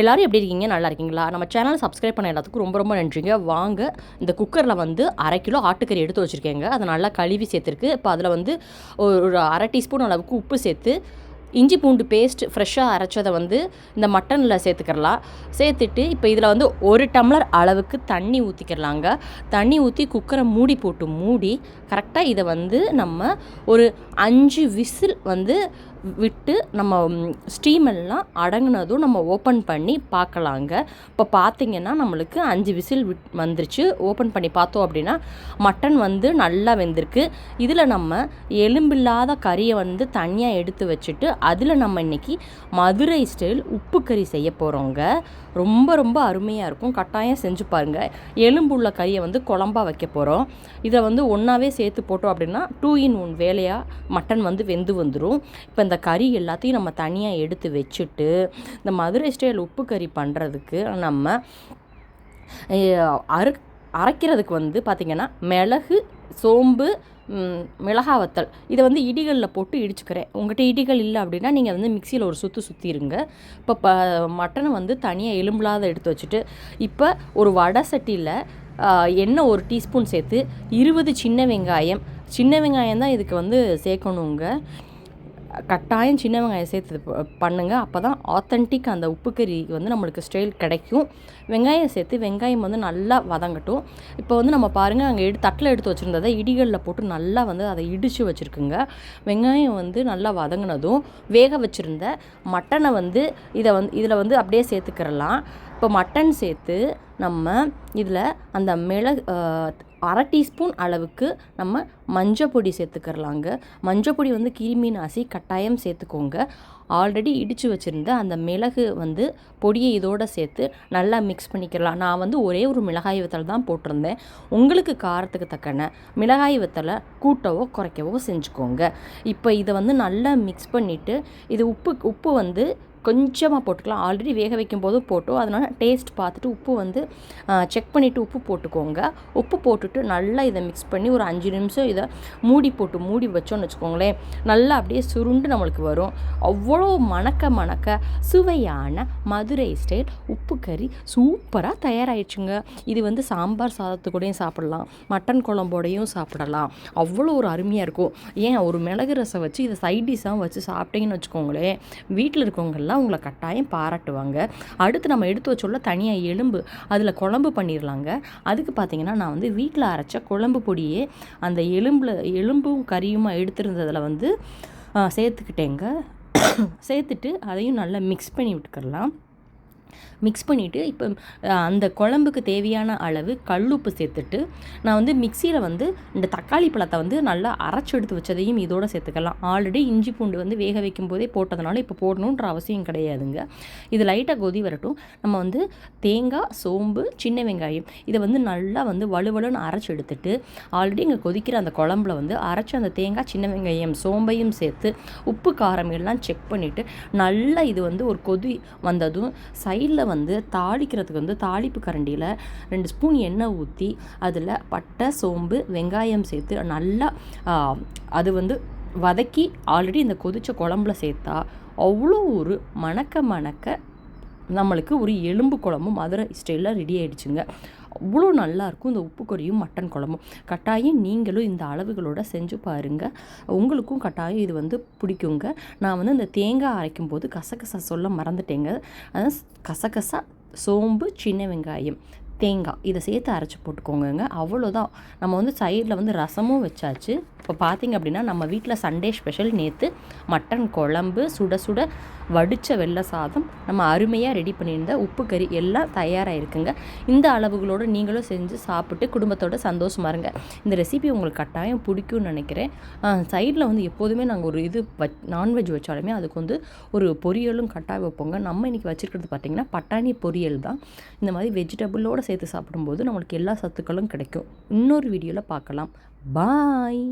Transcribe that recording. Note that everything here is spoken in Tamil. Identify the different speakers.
Speaker 1: எல்லோரும் எப்படி இருக்கீங்க நல்லா இருக்கீங்களா நம்ம சேனலை சப்ஸ்கிரைப் பண்ண எல்லாத்துக்கும் ரொம்ப ரொம்ப நன்றிங்க வாங்க இந்த குக்கரில் வந்து அரை கிலோ ஆட்டுக்கறி எடுத்து வச்சுருக்கேங்க அதை நல்லா கழுவி சேர்த்துருக்கு இப்போ அதில் வந்து ஒரு அரை டீஸ்பூன் அளவுக்கு உப்பு சேர்த்து இஞ்சி பூண்டு பேஸ்ட் ஃப்ரெஷ்ஷாக அரைச்சதை வந்து இந்த மட்டனில் சேர்த்துக்கிறலாம் சேர்த்துட்டு இப்போ இதில் வந்து ஒரு டம்ளர் அளவுக்கு தண்ணி ஊற்றிக்கிறலாங்க தண்ணி ஊற்றி குக்கரை மூடி போட்டு மூடி கரெக்டாக இதை வந்து நம்ம ஒரு அஞ்சு விசில் வந்து விட்டு நம்ம ஸ்டீம் எல்லாம் அடங்கினதும் நம்ம ஓப்பன் பண்ணி பார்க்கலாங்க இப்போ பார்த்தீங்கன்னா நம்மளுக்கு அஞ்சு விசில் விட் வந்துருச்சு ஓப்பன் பண்ணி பார்த்தோம் அப்படின்னா மட்டன் வந்து நல்லா வெந்திருக்கு இதில் நம்ம எலும்பில்லாத கறியை வந்து தனியாக எடுத்து வச்சுட்டு அதில் நம்ம இன்றைக்கி மதுரை ஸ்டைல் உப்பு கறி செய்ய போகிறோங்க ரொம்ப ரொம்ப அருமையாக இருக்கும் கட்டாயம் செஞ்சு பாருங்கள் எலும்பு உள்ள கறியை வந்து குழம்பாக வைக்க போகிறோம் இதை வந்து ஒன்றாவே சேர்த்து போட்டோம் அப்படின்னா டூ இன் ஒன் வேலையாக மட்டன் வந்து வெந்து வந்துடும் இப்போ இந்த அந்த கறி எல்லாத்தையும் நம்ம தனியாக எடுத்து வச்சுட்டு இந்த மதுரை ஸ்டைல் உப்பு கறி பண்ணுறதுக்கு நம்ம அரு அரைக்கிறதுக்கு வந்து பார்த்திங்கன்னா மிளகு சோம்பு மிளகா வத்தல் இதை வந்து இடிகளில் போட்டு இடிச்சுக்கிறேன் உங்கள்கிட்ட இடிகள் இல்லை அப்படின்னா நீங்கள் வந்து மிக்சியில் ஒரு சுற்று சுற்றிருங்க இப்போ ப மட்டனை வந்து தனியாக எலும்பில்லாத எடுத்து வச்சுட்டு இப்போ ஒரு வடை சட்டியில் எண்ணெய் ஒரு டீஸ்பூன் சேர்த்து இருபது சின்ன வெங்காயம் சின்ன வெங்காயம் தான் இதுக்கு வந்து சேர்க்கணுங்க கட்டாயம் சின்ன வெங்காயம் சேர்த்து பண்ணுங்கள் அப்போ தான் ஆத்தென்டிக் அந்த உப்பு கறிக்கு வந்து நம்மளுக்கு ஸ்டைல் கிடைக்கும் வெங்காயம் சேர்த்து வெங்காயம் வந்து நல்லா வதங்கட்டும் இப்போ வந்து நம்ம பாருங்கள் அங்கே எடு தட்டில் எடுத்து வச்சுருந்ததை இடிகளில் போட்டு நல்லா வந்து அதை இடித்து வச்சுருக்குங்க வெங்காயம் வந்து நல்லா வதங்கினதும் வேக வச்சுருந்த மட்டனை வந்து இதை வந்து இதில் வந்து அப்படியே சேர்த்துக்கிறலாம் இப்போ மட்டன் சேர்த்து நம்ம இதில் அந்த மிளகு அரை டீஸ்பூன் அளவுக்கு நம்ம மஞ்சப்பொடி சேர்த்துக்கிறலாங்க மஞ்சப்பொடி வந்து கிருமி நாசி கட்டாயம் சேர்த்துக்கோங்க ஆல்ரெடி இடித்து வச்சுருந்த அந்த மிளகு வந்து பொடியை இதோடு சேர்த்து நல்லா மிக்ஸ் பண்ணிக்கிறலாம் நான் வந்து ஒரே ஒரு மிளகாய் வத்தல் தான் போட்டிருந்தேன் உங்களுக்கு காரத்துக்கு தக்கன மிளகாய் வத்தலை கூட்டவோ குறைக்கவோ செஞ்சுக்கோங்க இப்போ இதை வந்து நல்லா மிக்ஸ் பண்ணிவிட்டு இது உப்பு உப்பு வந்து கொஞ்சமாக போட்டுக்கலாம் ஆல்ரெடி வேக வைக்கும் போதும் போட்டோம் அதனால் டேஸ்ட் பார்த்துட்டு உப்பு வந்து செக் பண்ணிவிட்டு உப்பு போட்டுக்கோங்க உப்பு போட்டுட்டு நல்லா இதை மிக்ஸ் பண்ணி ஒரு அஞ்சு நிமிஷம் இதை மூடி போட்டு மூடி வச்சோன்னு வச்சுக்கோங்களேன் நல்லா அப்படியே சுருண்டு நம்மளுக்கு வரும் அவ்வளோ மணக்க மணக்க சுவையான மதுரை ஸ்டைல் உப்பு கறி சூப்பராக தயாராகிடுச்சுங்க இது வந்து சாம்பார் சாதத்துக்கூடையும் சாப்பிடலாம் மட்டன் குழம்போடையும் சாப்பிடலாம் அவ்வளோ ஒரு அருமையாக இருக்கும் ஏன் ஒரு மிளகு ரசம் வச்சு இதை சைட் டிஷ்ஷாக வச்சு சாப்பிட்டீங்கன்னு வச்சுக்கோங்களேன் வீட்டில் இருக்கவங்கள்லாம் இருந்தால் உங்களை கட்டாயம் பாராட்டுவாங்க அடுத்து நம்ம எடுத்து வச்சுள்ள தனியாக எலும்பு அதில் குழம்பு பண்ணிடலாங்க அதுக்கு பார்த்திங்கன்னா நான் வந்து வீட்டில் அரைச்ச குழம்பு பொடியே அந்த எலும்பில் எலும்பும் கறியுமாக எடுத்துருந்ததில் வந்து சேர்த்துக்கிட்டேங்க சேர்த்துட்டு அதையும் நல்லா மிக்ஸ் பண்ணி விட்டுக்கலாம் மிக்ஸ் பண்ணிவிட்டு இப்போ அந்த குழம்புக்கு தேவையான அளவு கல்லுப்பு சேர்த்துட்டு நான் வந்து மிக்சியில் வந்து இந்த தக்காளி பழத்தை வந்து நல்லா அரைச்சி எடுத்து வச்சதையும் இதோடு சேர்த்துக்கலாம் ஆல்ரெடி இஞ்சி பூண்டு வந்து வேக வைக்கும் போதே போட்டதுனால இப்போ போடணுன்ற அவசியம் கிடையாதுங்க இது லைட்டாக கொதி வரட்டும் நம்ம வந்து தேங்காய் சோம்பு சின்ன வெங்காயம் இதை வந்து நல்லா வந்து வலுவலுன்னு அரைச்சி எடுத்துட்டு ஆல்ரெடி இங்கே கொதிக்கிற அந்த குழம்புல வந்து அரைச்சி அந்த தேங்காய் சின்ன வெங்காயம் சோம்பையும் சேர்த்து உப்பு காரம் எல்லாம் செக் பண்ணிவிட்டு நல்லா இது வந்து ஒரு கொதி வந்ததும் சைட் சைடில் வந்து தாளிக்கிறதுக்கு வந்து தாளிப்பு கரண்டியில் ரெண்டு ஸ்பூன் எண்ணெய் ஊற்றி அதில் பட்டை சோம்பு வெங்காயம் சேர்த்து நல்லா அது வந்து வதக்கி ஆல்ரெடி இந்த கொதித்த குழம்புல சேர்த்தா அவ்வளோ ஒரு மணக்க மணக்க நம்மளுக்கு ஒரு எலும்பு குழம்பு மதுரை ஸ்டைலில் ரெடி ஆகிடுச்சுங்க அவ்வளோ நல்லாயிருக்கும் இந்த உப்பு கொரியும் மட்டன் குழம்பும் கட்டாயம் நீங்களும் இந்த அளவுகளோட செஞ்சு பாருங்கள் உங்களுக்கும் கட்டாயம் இது வந்து பிடிக்குங்க நான் வந்து இந்த தேங்காய் அரைக்கும் போது கசகசா சொல்ல மறந்துட்டேங்க அதான் கசகசா சோம்பு சின்ன வெங்காயம் தேங்காய் இதை சேர்த்து அரைச்சி போட்டுக்கோங்க அவ்வளோதான் நம்ம வந்து சைடில் வந்து ரசமும் வச்சாச்சு இப்போ பார்த்திங்க அப்படின்னா நம்ம வீட்டில் சண்டே ஸ்பெஷல் நேற்று மட்டன் குழம்பு சுட சுட வடித்த வெள்ளை சாதம் நம்ம அருமையாக ரெடி பண்ணியிருந்த உப்பு கறி எல்லாம் தயாராக இருக்குங்க இந்த அளவுகளோடு நீங்களும் செஞ்சு சாப்பிட்டு குடும்பத்தோட சந்தோஷமாக இருங்க இந்த ரெசிபி உங்களுக்கு கட்டாயம் பிடிக்கும்னு நினைக்கிறேன் சைடில் வந்து எப்போதுமே நாங்கள் ஒரு இது வச் நான்வெஜ் வச்சாலுமே அதுக்கு வந்து ஒரு பொரியலும் கட்டாயம் வைப்போங்க நம்ம இன்றைக்கி வச்சுருக்கிறது பார்த்திங்கன்னா பட்டாணி பொரியல் தான் இந்த மாதிரி வெஜிடபிளோடு சேர்த்து சாப்பிடும்போது நம்மளுக்கு எல்லா சத்துக்களும் கிடைக்கும் இன்னொரு வீடியோவில் பார்க்கலாம் பாய்